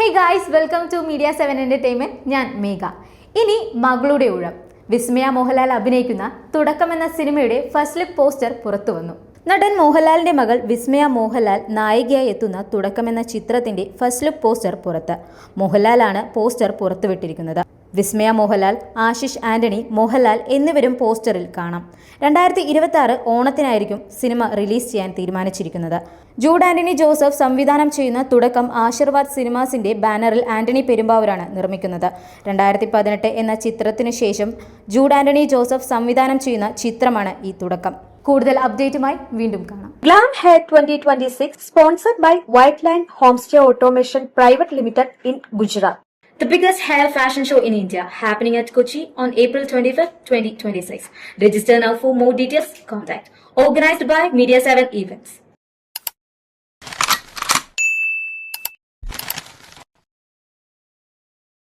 Hey guys welcome to media seven entertainment ഞാൻ മേഘ. ഇനി മകളുടെ ഊഴം. വിസ്മയ മോഹൻലാൽ അഭിനയിക്കുന്ന തുടക്കം എന്ന സിനിമയുടെ ഫസ്റ്റ് ലുക്ക് പോസ്റ്റർ പുറത്തു വന്നു. നടൻ മോഹൻലാലിന്റെ മകൾ വിസ്മയ മോഹൻലാൽ നായികയായി എത്തുന്ന തുടക്കം എന്ന ചിത്രത്തിന്റെ ഫസ്റ്റ് ലുക്ക് പോസ്റ്റർ പുറത്ത്. മോഹൻലാലാണ് പോസ്റ്റർ പുറത്തുവിട്ടിരിക്കുന്നത്. വിസ്മയ മോഹൻലാൽ ആശിഷ് ആന്റണി മോഹൻലാൽ എന്നിവരും പോസ്റ്ററിൽ കാണാം. രണ്ടായിരത്തി ഇരുപത്തി ആറ് ഓണത്തിനായിരിക്കും സിനിമ റിലീസ് ചെയ്യാൻ തീരുമാനിച്ചിരിക്കുന്നത്. ജൂഡ് ആന്റണി ജോസഫ് സംവിധാനം ചെയ്യുന്ന തുടക്കം ആശീർവാദ് സിനിമാസിന്റെ ബാനറിൽ ആന്റണി പെരുമ്പാവൂരാണ് നിർമ്മിക്കുന്നത്. രണ്ടായിരത്തി പതിനെട്ട് എന്ന ചിത്രത്തിനു ശേഷം ജൂഡ് ആന്റണി ജോസഫ് സംവിധാനം ചെയ്യുന്ന ചിത്രമാണ് ഈ തുടക്കം. കൂടുതൽ അപ്ഡേറ്റുമായി വീണ്ടും കാണാം. Glam Hair 2026 sponsored by Whiteline Homestay Automation Private Limited in Gujarat. The biggest hair fashion show in India happening at Kochi on April 25th, 2026. Register now for more details. Contact. Organized by Media 7 Events.